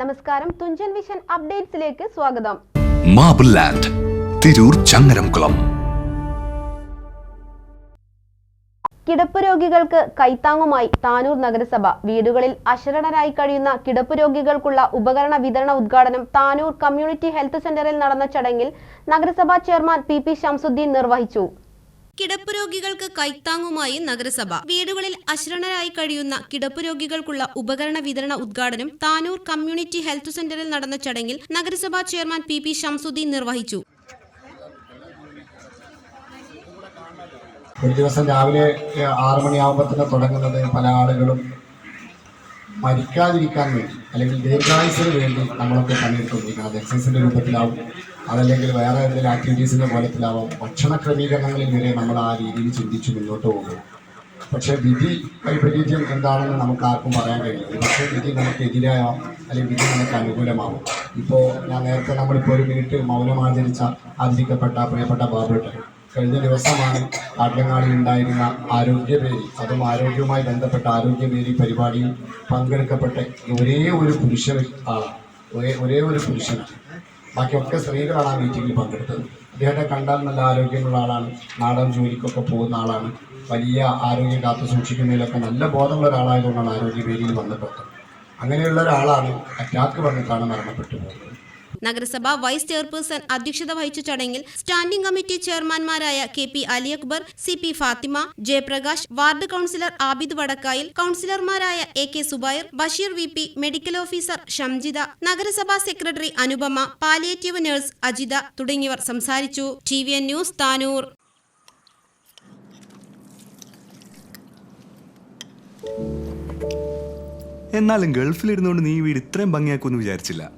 നമസ്കാരം. തുഞ്ചൻ വിഷൻ അപ്ഡേറ്റ്സിലേക്ക് സ്വാഗതം. Marble land Tirur Changaramkulam. കിടപ്പ് രോഗികൾക്ക് കൈത്താങ്ങുമായി താനൂർ നഗരസഭ. വീടുകളിൽ അശരണരായി കഴിയുന്ന കിടപ്പ് രോഗികൾക്കുള്ള ഉപകരണ വിതരണ ഉദ്ഘാടനം താനൂർ കമ്മ്യൂണിറ്റി ഹെൽത്ത് സെന്ററിൽ നടന്ന ചടങ്ങിൽ നഗരസഭാ ചെയർമാൻ പി പി ഷംസുദ്ദീൻ നിർവഹിച്ചു. കിടപ്പ് രോഗികൾക്ക് കൈത്താങ്ങുമായി നഗരസഭ. വീടുകളിൽ അശ്രണരായി കഴിയുന്ന കിടപ്പ് രോഗികൾക്കുള്ള ഉപകരണ വിതരണ ഉദ്ഘാടനം താനൂർ കമ്മ്യൂണിറ്റി ഹെൽത്ത് സെന്ററിൽ നടന്ന ചടങ്ങിൽ നഗരസഭാ ചെയർമാൻ പി പി ഷംസുദ്ദീൻ നിർവഹിച്ചു. ഒരു ദിവസം രാവിലെ ആറു മണിയാകുമ്പോൾ തുടങ്ങുന്നത് പല ആളുകളും മരിക്കാതിരിക്കാൻ വേണ്ടി അല്ലെങ്കിൽ ദീർഘായുസിന് വേണ്ടി നമ്മളൊക്കെ പണിയെടുത്തുകൊണ്ടിരിക്കുന്നത്. എക്സസൈസിന്റെ രൂപത്തിലാവും. അതല്ലെങ്കിൽ വേറെ എന്തെങ്കിലും ആക്ടിവിറ്റീസിന്റെ കോലത്തിലാവാം ഭക്ഷണ ക്രമീകരണങ്ങളിൽ വരെ നമ്മൾ ആ രീതിയിൽ ചിന്തിച്ച് മുന്നോട്ട് പോകും. പക്ഷേ വിധി വൈപരീത്യം എന്താണെന്ന് നമുക്ക് ആർക്കും പറയാൻ കഴിയില്ല. പക്ഷേ വിധി നമുക്ക് എതിരായോ അല്ലെങ്കിൽ വിധി നമുക്ക് അനുകൂലമാവും. ഇപ്പോൾ ഞാൻ നേരത്തെ നമ്മളിപ്പോൾ ഒരു മിനിറ്റ് മൗനം ആചരിച്ച ആചരിക്കപ്പെട്ട പ്രിയപ്പെട്ട ബാബുട്ട് കഴിഞ്ഞ ദിവസമാണ് കാട്ടിലങ്ങാടിയിൽ ഉണ്ടായിരുന്ന ആരോഗ്യവേദി അതും ആരോഗ്യവുമായി ബന്ധപ്പെട്ട ആരോഗ്യവേദി പരിപാടിയിൽ പങ്കെടുക്കപ്പെട്ട ഒരേ ഒരു പുരുഷ ആളാണ് ഒരേ ഒരേ ഒരു പുരുഷനാണ്. ബാക്കിയൊക്കെ സ്ത്രീകളാണ് ആ മീറ്റിങ്ങിൽ പങ്കെടുത്തത്. അദ്ദേഹത്തെ കണ്ടാൽ നല്ല ആരോഗ്യമുള്ള ആളാണ്. നാടൻ ജോലിക്കൊക്കെ പോകുന്ന ആളാണ്. വലിയ ആരോഗ്യം കാത്തു സൂക്ഷിക്കുന്നതിലൊക്കെ നല്ല ബോധമുള്ള ഒരാളായതുകൊണ്ടാണ് ആരോഗ്യ ആരോഗ്യവേദിയിൽ വന്നിട്ടുള്ളത് അങ്ങനെയുള്ള ഒരാളാണ് അറ്റാക്ക് വന്നിട്ടാണ് മരണപ്പെട്ടു പോകുന്നത്. നഗരസഭ വൈസ് ചെയർപേഴ്സൺ അധ്യക്ഷത വഹിച്ച ചടങ്ങിൽ standing committee ചെയർമാൻമാരായ K P Ali Akbar C P Fathima Jayaprakash ward councillor Abid Vadakkayil കൌൺസിലർമാരായ A K Subair Basheer V P medical officer Shamjitha നഗരസഭാ secretary Anupama palliative nurse Ajitha തുടങ്ങിയവർ സംസാരിച്ചു. T V N news Tanur. എന്നാലും ഗൾഫിലിരുന്നുകൊണ്ട് നീ വീട് ഇത്രയും ഭംഗിയാക്കുമെന്ന് വിചാരിച്ചില്ല.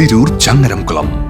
തിരൂർ ചങ്ങരംകുളം.